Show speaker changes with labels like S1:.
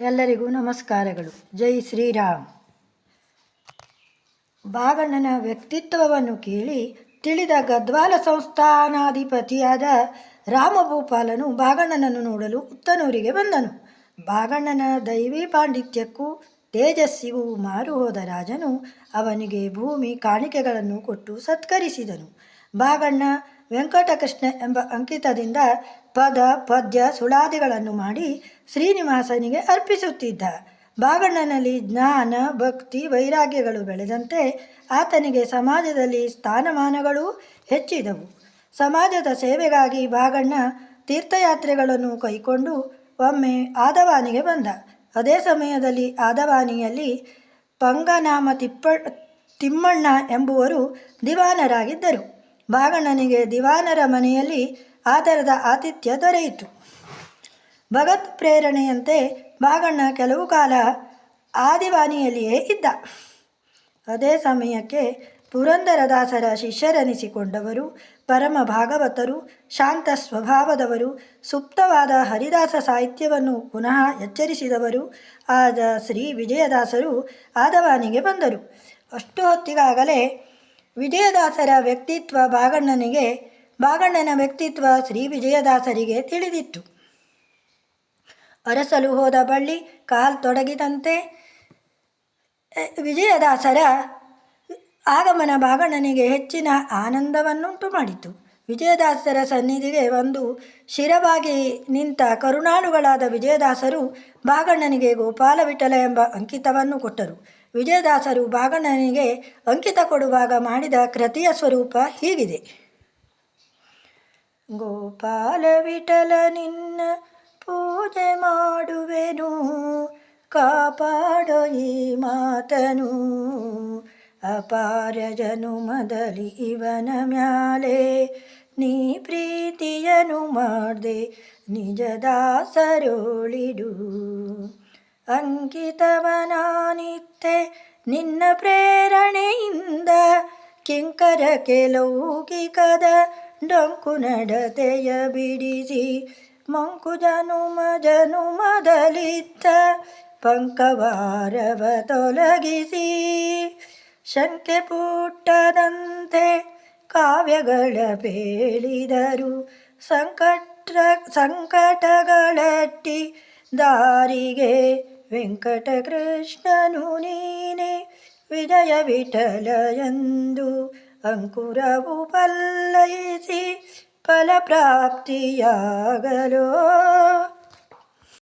S1: ಎಲ್ಲರಿಗೂ ನಮಸ್ಕಾರಗಳು. ಜೈ ಶ್ರೀರಾಮ್. ಬಾಗಣ್ಣನ ವ್ಯಕ್ತಿತ್ವವನ್ನು ಕೇಳಿ ತಿಳಿದ ಗದ್ವಾಲ ಸಂಸ್ಥಾನಾಧಿಪತಿಯಾದ ರಾಮಭೂಪಾಲನು ಬಾಗಣ್ಣನನ್ನು ನೋಡಲು ಉತ್ತನೂರಿಗೆ ಬಂದನು. ಬಾಗಣ್ಣನ ದೈವಿ ಪಾಂಡಿತ್ಯಕ್ಕೂ ತೇಜಸ್ಸಿಗೂ ಮಾರು ಹೋದ ರಾಜನು ಅವನಿಗೆ ಭೂಮಿ ಕಾಣಿಕೆಗಳನ್ನು ಕೊಟ್ಟು ಸತ್ಕರಿಸಿದನು. ಬಾಗಣ್ಣ ವೆಂಕಟಕೃಷ್ಣ ಎಂಬ ಅಂಕಿತದಿಂದ ಪದ, ಪದ್ಯ, ಸುಳಾದಿಗಳನ್ನು ಮಾಡಿ ಶ್ರೀನಿವಾಸನಿಗೆ ಅರ್ಪಿಸುತ್ತಿದ್ದ. ಬಾಗಣ್ಣನಲ್ಲಿ ಜ್ಞಾನ, ಭಕ್ತಿ, ವೈರಾಗ್ಯಗಳು ಬೆಳೆದಂತೆ ಆತನಿಗೆ ಸಮಾಜದಲ್ಲಿ ಸ್ಥಾನಮಾನಗಳೂ ಹೆಚ್ಚಿದವು. ಸಮಾಜದ ಸೇವೆಗಾಗಿ ಬಾಗಣ್ಣ ತೀರ್ಥಯಾತ್ರೆಗಳನ್ನು ಕೈಕೊಂಡು ಒಮ್ಮೆ ಆದವಾನಿಗೆ ಬಂದ. ಅದೇ ಸಮಯದಲ್ಲಿ ಆದವಾನಿಯಲ್ಲಿ ಪಂಗನಾಮ ತಿಪ್ಪ ತಿಮ್ಮಣ್ಣ ಎಂಬುವರು ದಿವಾನರಾಗಿದ್ದರು. ಬಾಗಣ್ಣನಿಗೆ ದಿವಾನರ ಮನೆಯಲ್ಲಿ ಆದರದ ಆತಿಥ್ಯ ದೊರೆಯಿತು. ಭಗತ್ ಪ್ರೇರಣೆಯಂತೆ ಬಾಗಣ್ಣ ಕೆಲವು ಕಾಲ ಆದಿವಾನಿಯಲ್ಲಿಯೇ ಇದ್ದ. ಅದೇ ಸಮಯಕ್ಕೆ ಪುರಂದರದಾಸರ ಶಿಷ್ಯರೆನಿಸಿಕೊಂಡವರು, ಪರಮ ಭಾಗವತರು, ಶಾಂತ ಸ್ವಭಾವದವರು, ಸುಪ್ತವಾದ ಹರಿದಾಸ ಸಾಹಿತ್ಯವನ್ನು ಪುನಃ ಎಚ್ಚರಿಸಿದವರು, ಆದ ಶ್ರೀ ವಿಜಯದಾಸರು ಆದವಾನಿಗೆ ಬಂದರು. ಅಷ್ಟು ಹೊತ್ತಿಗಾಗಲೇ ವಿಜಯದಾಸರ ವ್ಯಕ್ತಿತ್ವ ಬಾಗಣ್ಣನಿಗೆ, ಬಾಗಣ್ಣನ ವ್ಯಕ್ತಿತ್ವ ಶ್ರೀ ವಿಜಯದಾಸರಿಗೆ ತಿಳಿದಿತ್ತು. ಅರಸಲು ಹೋದ ಬಳ್ಳಿ ಕಾಲ್ ತೊಡಗಿದಂತೆ ವಿಜಯದಾಸರ ಆಗಮನ ಬಾಗಣ್ಣನಿಗೆ ಹೆಚ್ಚಿನ ಆನಂದವನ್ನುಂಟು ಮಾಡಿತು. ವಿಜಯದಾಸರ ಸನ್ನಿಧಿಗೆ ಒಂದು ಶಿರವಾಗಿ ನಿಂತ ಕರುಣಾಳುಗಳಾದ ವಿಜಯದಾಸರು ಬಾಗಣ್ಣನಿಗೆ ಗೋಪಾಲ ವಿಠಲ ಎಂಬ ಅಂಕಿತವನ್ನು ಕೊಟ್ಟರು. ವಿಜಯದಾಸರು ಬಾಗಣ್ಣನಿಗೆ ಅಂಕಿತ ಕೊಡುವಾಗ ಮಾಡಿದ ಕೃತಿಯ ಸ್ವರೂಪ ಹೀಗಿದೆ. ಗೋಪಾಲ ವಿಠಲ ನಿನ್ನ ಪೂಜೆ ಮಾಡುವೆನು, ಕಾಪಾಡೋ ಈ ಮಾತನು. ಅಪಾರ ಜನುಮದಲ್ಲಿ ಇವನ ಮ್ಯಾಲೆ, ನೀ ಪ್ರೀತಿಯನು ಮಾಡ್ದೆ ನಿಜ ದಾಸರೋಳಿಡು ಅಂಕಿತವನಾನಿತ್ತೆ. ನಿನ್ನ ಪ್ರೇರಣೆಯಿಂದ ಕಿಂಕರ ಕೆಲೌಕಿಕದ ಡೊಂಕು ನಡತೆಯ ಬಿಡಿಸಿ ಮಂಕು ಜನುಮ ಜನುಮದಲಿತ್ತ ಪಂಕವಾರವ ತೊಲಗಿಸಿ. ಶಂಕೆ ಪುಟ್ಟದಂತೆ ಕಾವ್ಯಗಳ ಬೇಳಿದರು ಸಂಕಟ ಸಂಕಟಗಳಟ್ಟಿ ದಾರಿಗೆ ವೆಂಕಟಕೃಷ್ಣನು ನೀನೆ ವಿಜಯ ವಿಠಲ ಎಂದು ಅಂಕುರವು ಪಲ್ಲಯಿಸಿ ಫಲಪ್ರಾಪ್ತಿಯಾಗಲೋ.